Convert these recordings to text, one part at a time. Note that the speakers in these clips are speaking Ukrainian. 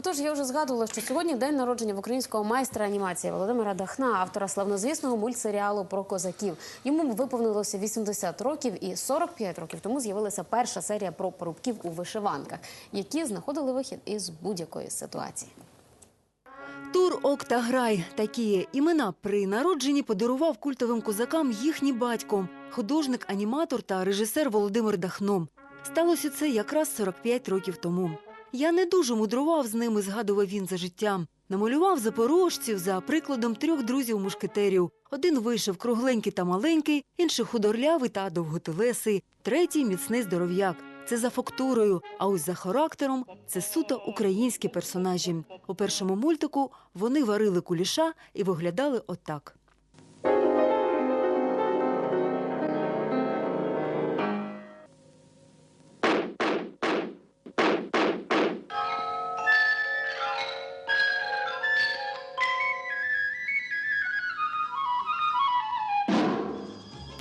Отож, я вже згадувала, що сьогодні день народження в українського майстра анімації Володимира Дахна, автора славнозвісного мультсеріалу про козаків. Йому виповнилося 80 років, і 45 років тому з'явилася перша серія про порубків у вишиванках, які знаходили вихід із будь-якої ситуації. Тур Ок та Грай такі імена при народженні подарував культовим козакам їхній батько, художник, аніматор та режисер Володимир Дахно. Сталося це якраз 45 років тому. Я не дуже мудрував з ними, згадував він за життя. Намалював запорожців за прикладом трьох друзів-мушкетерів. Один вийшов кругленький та маленький, інший худорлявий та довготелесий, третій міцний здоров'як. Це за фактурою, а ось за характером це суто українські персонажі. У першому мультику вони варили куліша і виглядали отак.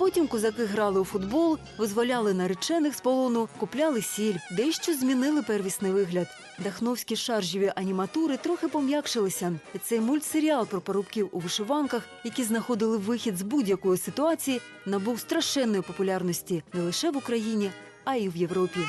Потім козаки грали у футбол, визволяли наречених з полону, купляли сіль, дещо змінили первісний вигляд. Дахновські шаржеві аніматури трохи пом'якшилися. Цей мультсеріал про парубків у вишиванках, які знаходили вихід з будь-якої ситуації, набув страшенної популярності не лише в Україні, а й в Європі.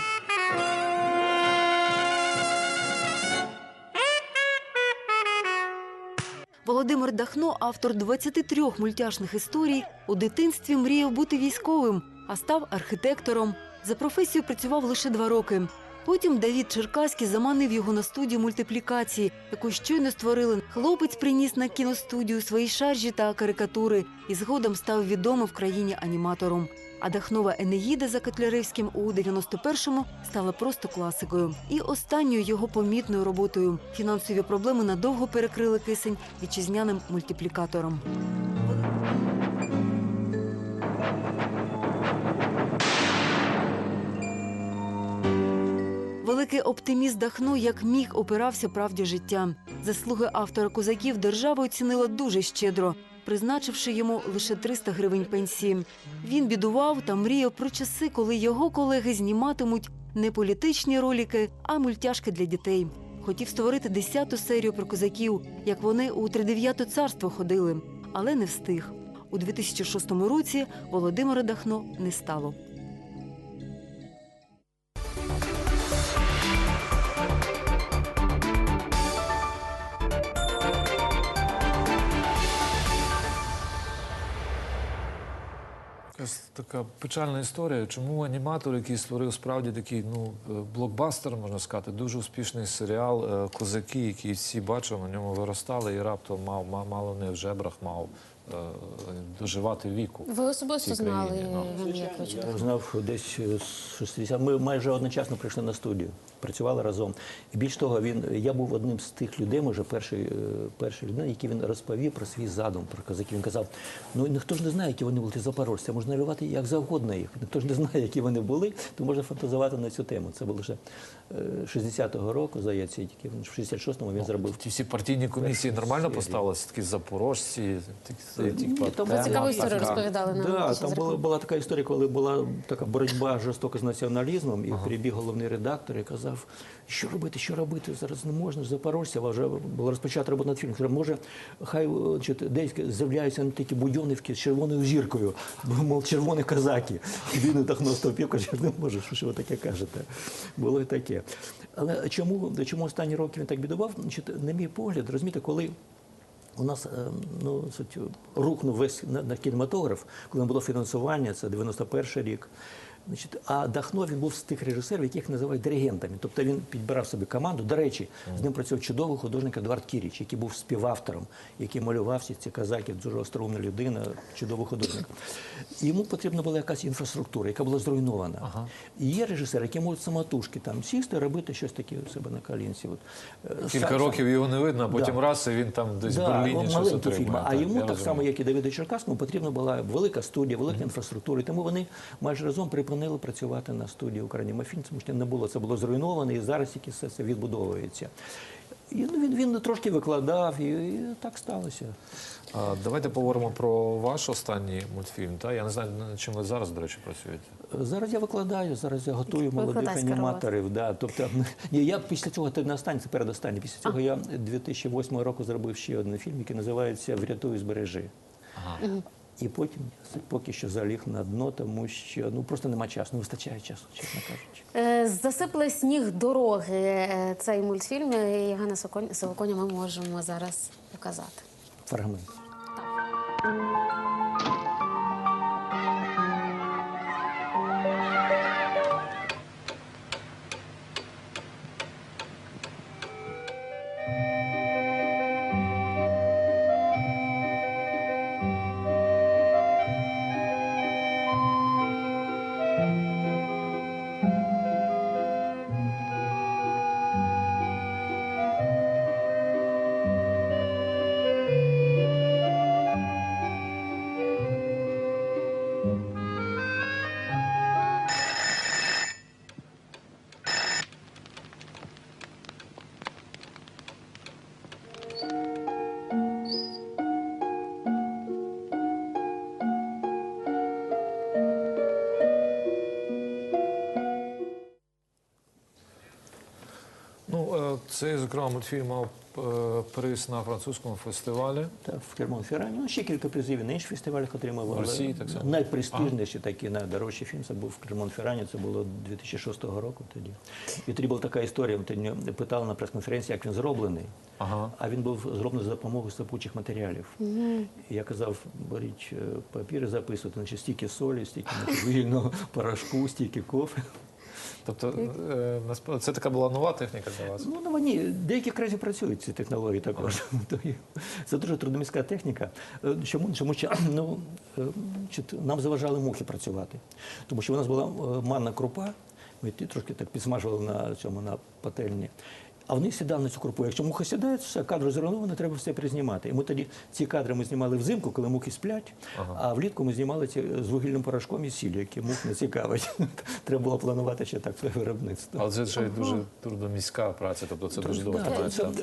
Володимир Дахно, автор 23 мультяшних історій, у дитинстві мріяв бути військовим, а став архітектором. За професією працював лише два роки. Потім Давід Черкаський заманив його на студію мультиплікації, яку щойно створили. Хлопець приніс на кіностудію свої шаржі та карикатури і згодом став відомим в країні аніматором. А Дахнова Енеїда за Котляревським у 91-му стала просто класикою. І останньою його помітною роботою. Фінансові проблеми надовго перекрили кисень вітчизняним мультиплікатором. Великий оптиміст Дахно як міг опирався правді життя. Заслуги автора козаків держава оцінила дуже щедро, призначивши йому лише 300 гривень пенсії. Він бідував та мріяв про часи, коли його колеги зніматимуть не політичні ролики, а мультяшки для дітей. Хотів створити десяту серію про козаків, як вони у тридев'яте царство ходили, але не встиг. У 2006 році Володимира Дахно не стало. Якась така печальна історія. Чому аніматор, який створив справді такий ну е, блокбастер, можна сказати, дуже успішний серіал е, Козаки, який всі бачили, на ньому виростали, і раптом мав ма- мало не в жебрах мав е, доживати віку. Ви особисто знали ну. Я знав десь з 60. Ми майже одночасно прийшли на студію, працювали разом. І більш того, він я був одним з тих людей, може, перший, е, перший людина, який він розповів про свій задум про козаків. Він казав: ну ніхто ж не знає, які вони були ті запорожці, можна малювати як завгодно їх. Ніхто ж не знає, які вони були, то можна фантазувати на цю тему. Це було ще е, 60-го року, здається, тільки в 66-му він зробив. Ті всі партійні комісії нормально поставилися, такі запорожці, такі, Ні, ті, там тема була Цікаву історію розповідали нам. Да, там була, була така історія, коли була така боротьба жорстока з націоналізмом, і прибіг головний редактор і казав, що робити, що робити, зараз не можна, запорожця, вже була розпочата робота над фільмом. Сказав, Може, хай о, чи, десь з'являються не такі будьонівки з червоною зіркою, бо, мов червоні козаки. І він так наступив, каже, не може, що, ви таке кажете. Було і таке. Але чому, чому останні роки він так бідував? Значить, на мій погляд, розумієте, коли у нас е, ну, суть, рухнув весь на, на кінематограф, коли було фінансування, це 91 рік. Значить, а Дахно він був з тих режисерів, яких називають диригентами. Тобто він підбирав собі команду. До речі, з ним працював чудовий художник Едуард Кіріч, який був співавтором, який малював всі ці казаки, дуже остроумна людина, чудовий художник. Йому потрібна була якась інфраструктура, яка була зруйнована. І є режисери, які можуть самотужки там сісти, робити щось таке у себе на колінці. От, е, Кілька сам- років його не видно, а потім Да. раз і він там десь в Да, Берліні ну, щось отримує. А Так, йому так само, як і Давиду Черкаському, потрібна була велика студія, велика інфраструктура. І тому вони майже разом припинили працювати на студії Україні Мафін, тому що не було це було зруйновано, і зараз тільки все це відбудовується. І, ну, він, він трошки викладав, і, і так сталося. А, Давайте поговоримо про ваш останній мультфільм. Та? Я не знаю, над чим ви зараз, до речі, працюєте. Зараз я викладаю, зараз я готую молодих аніматорів. Да. Тобто, ні, я після цього це не останній, це передостанній. Після цього я 2008 року зробив ще один фільм, який називається Врятуй збережи. Ага. І потім поки що заліг на дно, тому що ну просто нема часу, не вистачає часу, чесно кажучи. Е, Засипли сніг дороги. Е, Цей мультфільм Євгена Соконя- ми можемо зараз показати. Фрагмент. Цей, зокрема, мультфільм мав е, приз на французькому фестивалі. Та в Кермон Феррані. Ну, ще кілька призів і на інших фестивалях отримав. Росії так само? Найпрестижніший такий, найдорожчий фільм це був в Кермон Феррані, це було 2006 року тоді. І тоді була така історія, тоді питали на прес-конференції, як він зроблений. Ага. А він був зроблений за допомогою сипучих матеріалів. І я казав, беріть е, папір і значить, стільки солі, стільки вільного порошку, стільки кофе. Тобто, е, це така була нова техніка для вас? Ну, на ні, деякі країни працюють ці технології також. Це дуже трудоміська техніка. Чому Чому? Що ну, е, нам заважали мухи працювати. Тому що у нас була е, манна крупа, ми трошки так підсмажували на цьому на пательні. А вони сідали на цю крупу. Якщо муха сідає, то все, кадр зруйновано, треба все признімати. І ми тоді ці кадри ми знімали взимку, коли мухи сплять, а влітку ми знімали ці з вугільним порошком і сіллю, які мух не цікавить. Треба було планувати ще так своє виробництво. Але це ще й дуже трудоміська праця, тобто це дуже довго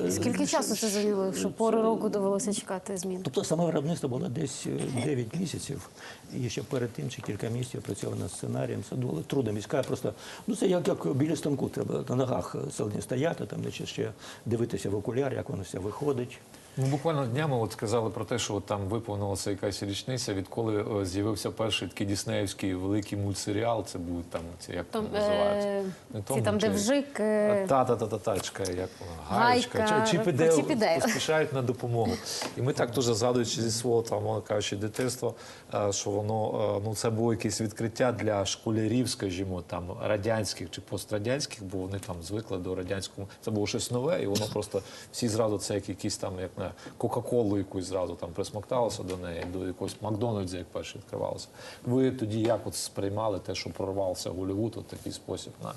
е, Скільки часу це зайняло, що пору року довелося чекати змін? Тобто саме виробництво було десь е, 9 місяців. І ще перед тим чи кілька місяців працював над сценарієм. Це було трудно міська. Просто ну це як, як біля станку. Треба на ногах сьогодні стояти, там де ще дивитися в окуляр, як воно все виходить. Ну, буквально днями от сказали про те, що от там виповнилася якась річниця, відколи е, з'явився перший такий діснеївський великий мультсеріал. Це був там, ці, як Там, вони називаються? е, Не ці там, де вжик. е, Та, та, та, та, та, чекай, як Гаєчка, чи- Дейл. поспішають на допомогу. І ми так дуже згадуючи зі свого там, кажучи, дитинства, е, що воно ну це було якесь відкриття для школярів, скажімо, там радянських чи пострадянських, бо вони там звикли до радянського. Це було щось нове, і воно просто всі зразу це як якісь там, як на Кока-Колу якусь зразу там присмокталося до неї, до якогось Макдональдса, як перший відкривалося. Ви тоді як от сприймали те, що прорвався Голлівуд у такий спосіб на,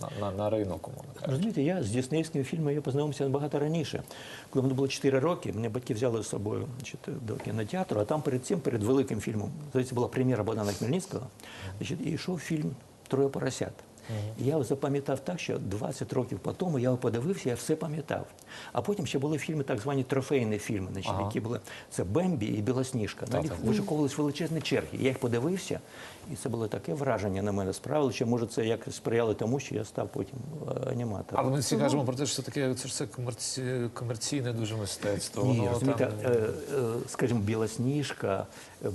на, на, на ринок? Розумієте, я з Діснеївськими фільмами познайомився набагато раніше. Коли мені було 4 роки, мене батьки взяли з собою значить, до кінотеатру, а там перед цим, перед великим фільмом, здається, була прем'єра Богдана Хмельницького, значить, і йшов фільм Троє поросят. І я запам'ятав так, що 20 років по тому я його подивився, я все пам'ятав. А потім ще були фільми, так звані трофейні фільми, значить, Ага. які були це Бембі і Білосніжка. На них вишиковувались величезні черги. Я їх подивився, і це було таке враження на мене справило, що може це як сприяло тому, що я став потім е, аніматором. Але ми всі кажемо про те, що це таке це ж це комерці... комерційне дуже мистецтво. Ні, Воно розумієте, там... е, е, скажімо, Білосніжка,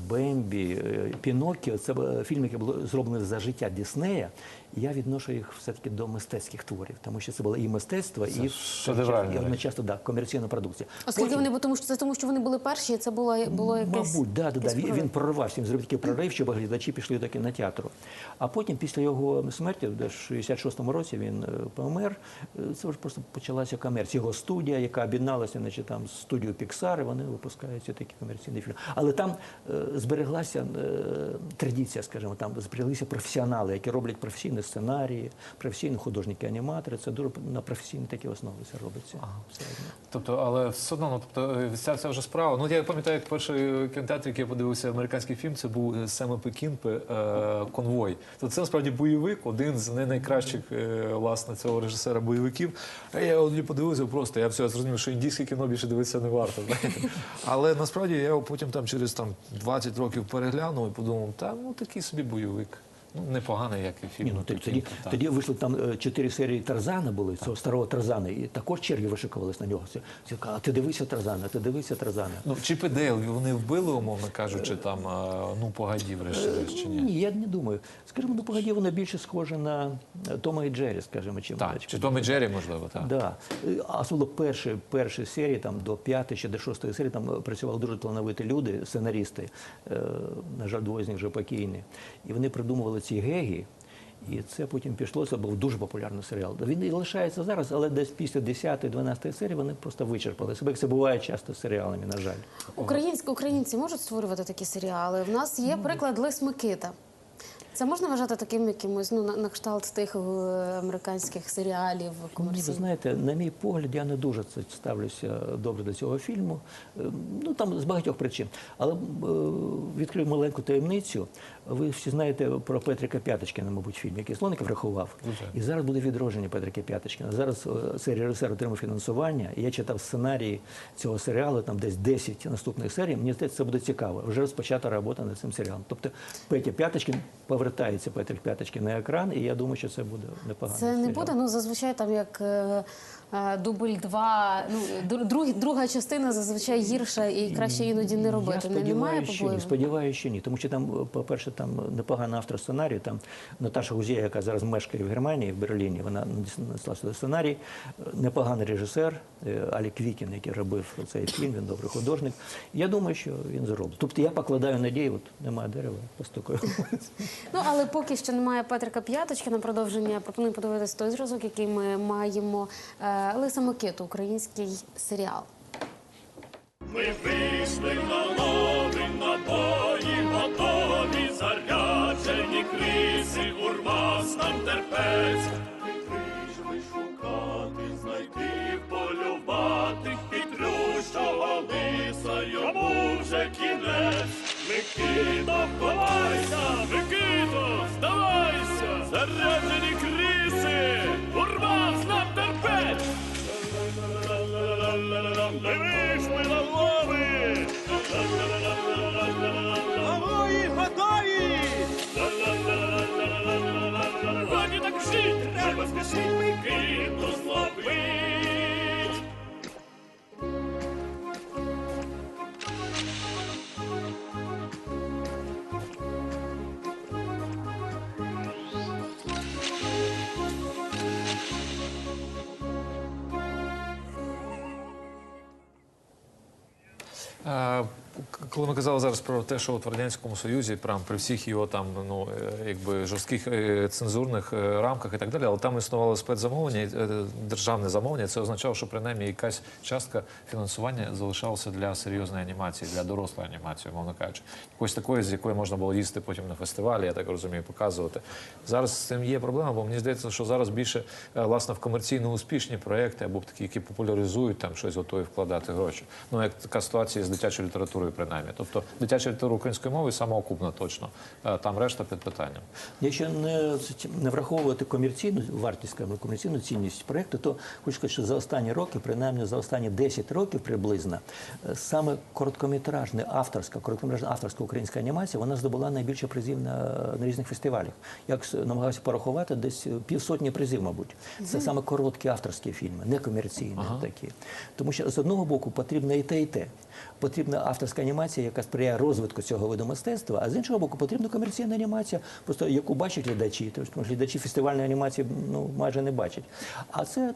Бембі, е, Піноккіо це фільми, які були зроблені за життя Діснея. Я відношу їх все-таки до мистецьких творів, тому що це було і мистецтво, і, шедевральні і одночасно да, комерційна продукція. Оскільки Потім- вони, тому що це тому, що вони були перші, це було, було якесь. Мабуть, да, да, да. Він, він прорвався, він зробив такий прорив, щоб глядачі пішли до кінотеатру. А потім, після його смерті, в 66-му році він е, помер. е, Це вже просто почалася комерція. Його студія, яка об'єдналася значить, там, з студією Pixar, і вони випускають ці такі комерційні фільми. Але там е, збереглася е, традиція, скажімо, там збереглися професіонали, які роблять професійні сценарії, професійні художники-аніматори. Це дуже на професійній такій основі все робиться. Все одно. Тобто, але все одно, ну, тобто, е, ця, ця вже справа. Ну, я пам'ятаю, як перший кінотеатр, який я подивився американський фільм, це був е, Сема Пекінпе е, Конвой. То це насправді бойовик, один з не найкращих е, власне цього режисера бойовиків. А я от подивився просто. Я все зрозумів, що індійське кіно більше дивитися не варто. Знаєте. Але насправді я його потім там через там 20 років переглянув і подумав, та ну такий собі бойовик. Ну, непоганий, як і фільм. Ні, ну тоді, тоді, так. тоді вийшли там е, чотири серії Тарзана були, цього старого Тарзана, і також черги вишикувались на нього. Всі- кажуть, А ти дивися Тарзана, ти дивися Тарзана. Ну, Чіп і Дейл, вони вбили, умовно кажучи, там, а, ну, погоді, врешті-решт, чи ні? Ні, я не думаю. Скажімо, ну погоді, вона більше схожа на е, Тома і Джері, скажімо, чим Так, чи Том і Джері, можливо, так. Да. Е, А особливо перші, перші серії, там до п'ятої чи до шостої серії, там е, працювали дуже талановиті люди, сценарісти. Е, На жаль, двоє з них вже покійні. І вони придумували ці геги. І це потім пішло, це був дуже популярний серіал. Він і лишається зараз, але десь після 10-12 серії вони просто вичерпали себе. Як це буває часто з серіалами, на жаль. Українські українці можуть створювати такі серіали. В нас є приклад Лис Микита. Це можна вважати таким якимось ну на, на кшталт тих е, американських серіалів Ні, ви знаєте, на мій погляд, я не дуже ставлюся добре до цього фільму. Е, Ну там з багатьох причин. Але е, відкрию маленьку таємницю. Ви всі знаєте про Петрика П'яточкина, мабуть, фільм, який Слоников рахував. І зараз буде відродження Петрика П'яточкина. Зараз цей режисер отримав фінансування. Я читав сценарій цього серіалу, там десь 10 наступних серій. Мені здається, це буде цікаво. Вже розпочата робота над цим серіалом. Тобто Петя П'яточкин повертається Петрик П'яточки на екран, і я думаю, що це буде непогано. Це не буде. Ну зазвичай там як е, дубль два. Ну друг, друга частина зазвичай гірша і краще іноді не робити. Я Немає сподіваюся, що ні. Сподіваюся, що ні. Тому що там, по-перше, там непоганий автор сценарію. Там Наташа Гузія, яка зараз мешкає в Германії, в Берліні, вона надіслала сюди сценарій. Непоганий режисер е, Алік Вікін, який робив цей фільм, він добрий художник. Я думаю, що він зробить. Тобто я покладаю надію, от немає дерева, постукаю. Ну але поки що немає Петрика П'яточки на продовження. Пропоную подивитися той зразок, який ми маємо. Лиса Микиту, український серіал. Ми вийшли на лови, на бої готові, заряджені криси, урвас нам терпець. Прийшли шукати, знайти, полювати, хитрющого лиса, йому вже кінець. Микито, ховайся, Микито, здавайся, заряджені криси, Лової готові! Коли ми казали зараз про те, що от в радянському союзі, прям при всіх його там ну е, якби жорстких е, цензурних е, рамках і так далі, але там існувало спецзамовлення, державне замовлення. Це означало, що принаймні якась частка фінансування залишалася для серйозної анімації, для дорослої анімації, мовно кажучи, якоїсь такої, з якої можна було їсти потім на фестивалі, я так розумію, показувати. Зараз з цим є проблема, бо мені здається, що зараз більше власне в комерційно успішні проекти або такі, які популяризують там щось готові вкладати гроші. Ну як така ситуація з дитячою літературою, принаймні. Тобто дитяча література української мови самоокупна точно. Е, Там решта під питанням. Якщо не, не враховувати комерційну вартість, скажімо, комерційну цінність проєкту, то хочу сказати, що за останні роки, принаймні за останні 10 років приблизно, е, саме короткометражна авторська, короткометражна авторська українська анімація, вона здобула найбільше призів на, на різних фестивалях. Як намагався порахувати, десь півсотні призів, мабуть. Це саме короткі авторські фільми, не комерційні такі. Тому що з одного боку потрібно і те, і те. Потрібна авторська анімація, яка сприяє розвитку цього виду мистецтва, а з іншого боку, потрібна комерційна анімація, просто яку бачать глядачі. Тому що глядачі фестивальної анімації ну, майже не бачать. А це е,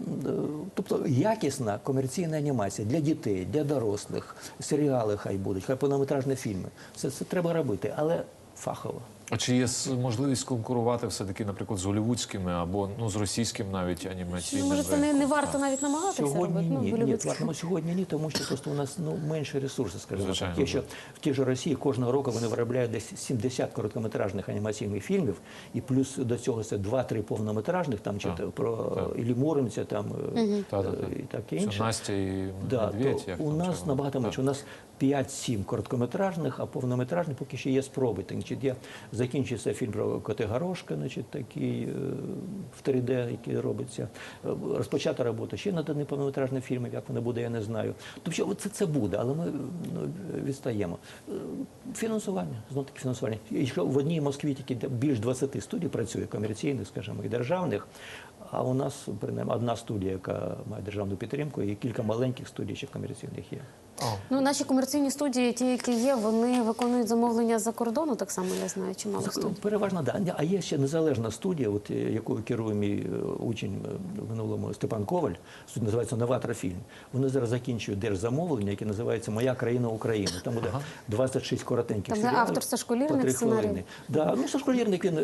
тобто якісна комерційна анімація для дітей, для дорослих, серіали хай будуть, хай повнометражні фільми. Це, це треба робити, але фахово. А чи є можливість конкурувати все-таки, наприклад, з голівудськими або ну, з російським навіть Ну, анімаційним? може, це не, не варто навіть намагатися Сьогодні робити? Ну, ні, ні, голівудське. сьогодні ні, тому що просто у нас ну менше ресурсів, скажімо Звичайно, так. Якщо так. в тій же Росії кожного року вони виробляють десь 70 короткометражних анімаційних фільмів, і плюс до цього це 2-3 повнометражних, там чи то про так. Іллі Муромця, там е, Та-та-та. е, і таке Що інше. Настя і Да, Медведь, то як у там, нас набагато менше. У нас 5-7 короткометражних, а повнометражних поки ще є спроби. Так, Значить, є, закінчується фільм про Коти Горошка, значить, такий е, в 3D, який робиться. Е, Розпочата робота ще над одним повнометражним фільмом, як воно буде, я не знаю. Тобто це, це буде, але ми ну, відстаємо. Е, Фінансування, знов таки фінансування. І що в одній Москві тільки більш 20 студій працює, комерційних, скажімо, і державних. А у нас принаймні одна студія, яка має державну підтримку, і кілька маленьких студій ще комерційних є. Ну, наші комерційні студії, ті, які є, вони виконують замовлення за кордону, так само я знаю, чимало студій. Переважно, да. А є ще незалежна студія, от, е, якою керує мій е, учень е, в минулому Степан Коваль, студія називається Новатор фільм. Вони зараз закінчують держзамовлення, яке називається Моя країна Україна. Там буде 26 коротеньких Там серіалів. автор Сашко Лірник, сценарій? хвилини. Да, ну Сашко Лірник він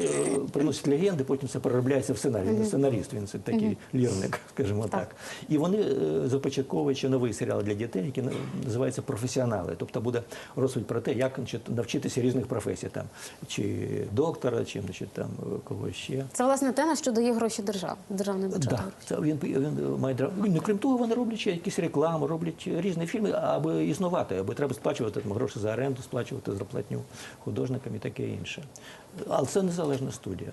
приносить легенди, потім це переробляється в сценарій. Він не сценаріст, він це такий лірник, скажімо так. І вони започатковують ще новий серіал для дітей, який на- називається Професіонали. Тобто буде розповідь про те, як значить, навчитися різних професій, там чи доктора, чи значить, там когось ще. Це власне те, на що дає гроші держава, державний бюджет. Да, це він, він має ну, крім того, вони роблять ще якісь реклами, роблять різні фільми, аби існувати, аби треба сплачувати там, гроші за оренду, сплачувати зарплатню художникам і таке інше. Але це незалежна студія.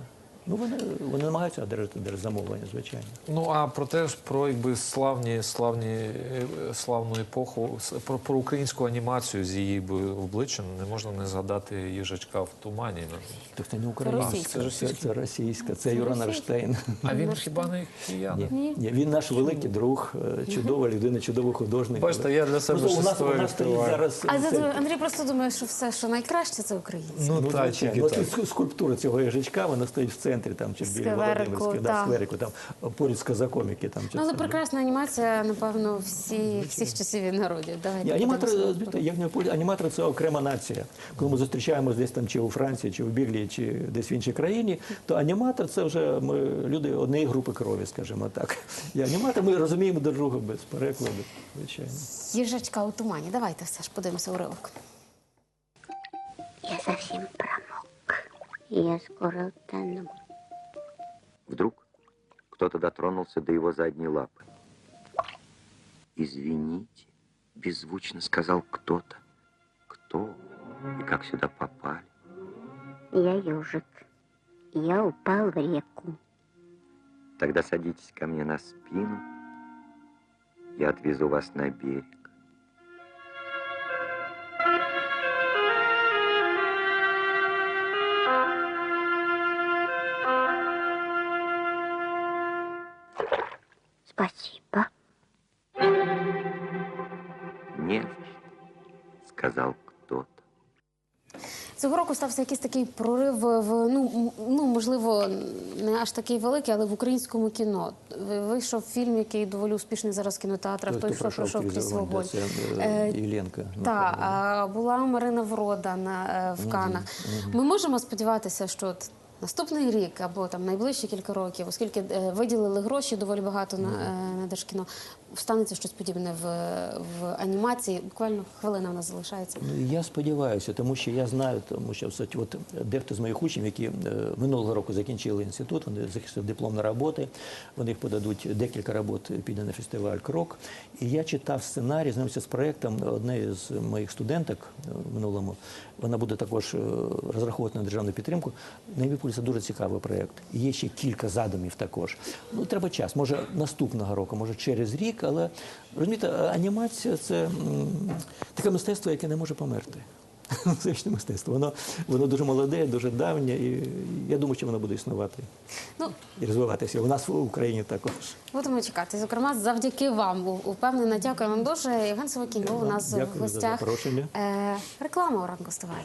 Ну вони, вони намагаються одержати держзамовлення, звичайно. Ну а про те ж про якби славні, славні е, славну епоху, про, про українську анімацію з її би обличчям не можна не згадати їжачка в тумані. Ну, Так це не українська, російська. це, це, російська, це Юра Нарштейн. А він хіба не киянин? Ні, ні, він наш великий друг, е, чудова людина, чудовий художник. Бачите, я для себе Просто у нас, у нас стоїть зараз. А це- за- Андрій просто думає, що все, що найкраще, це українське. Ну, Ну, так, так. скульптура цього їжачка, вона стоїть в центрі, там, чи біля Володимирської, да, скверику, там, поряд з казаком, який там. Ну, але прекрасна анімація, напевно, всі, всіх часів і народів. Давайте Ні, аніматори, подивимося. як не полі- аніматори це окрема нація. Коли ми зустрічаємося десь там чи у Франції, чи у Біглії, чи десь в іншій країні, то аніматор це вже ми люди однієї групи крові, скажімо так. І аніматор ми розуміємо друг друга без перекладу, звичайно. Їжачка у тумані. Давайте все ж подивимося уривок. Я совсем промок. Я скоро утону. Вдруг кто-то дотронулся до его задней лапы. «Извините», — беззвучно сказал кто-то. Кто и как сюда попали? Я ежик. Я упал в реку. Тогда садитесь ко мне на спину, я отвезу вас на берег. Спасибо. Не за что, сказал кто-то. Цього року стався якийсь такий прорив в ну, ну можливо не аж такий великий, але в українському кіно. Вийшов фільм, який доволі успішний зараз в кінотеатрах. Той, що пройшов крізь вогонь. Це Е, е, Єленка. Так, була Марина Врода на е, в Канах. Ми можемо сподіватися, що от наступний рік або там найближчі кілька років, оскільки е, виділили гроші доволі багато на, е, на Держкіно, станеться щось подібне в, в анімації. Буквально хвилина в нас залишається. Я сподіваюся, тому що я знаю, тому що от дехто з моїх учнів, які е, минулого року закінчили інститут, вони захистили дипломні роботи, вони їх подадуть декілька робот піде на фестиваль Крок. І я читав сценарій, знайомився з проєктом однієї з моїх студенток е, в минулому. Вона буде також е, розраховувати на державну підтримку. На це дуже цікавий проєкт. Є ще кілька задумів також. Ну, треба час. Може наступного року, може через рік, але розумієте, анімація це таке мистецтво, яке не може померти. Це ж не мистецтво. Воно, воно дуже молоде, дуже давнє, і я думаю, що воно буде існувати Ну і розвиватися. У нас в Україні також. будемо чекати. Зокрема, завдяки вам упевнена. Дякую вам дуже. Євген Савокінь був у нас Дякую в за гостях. запрошення. Е, реклама у ранку вставай.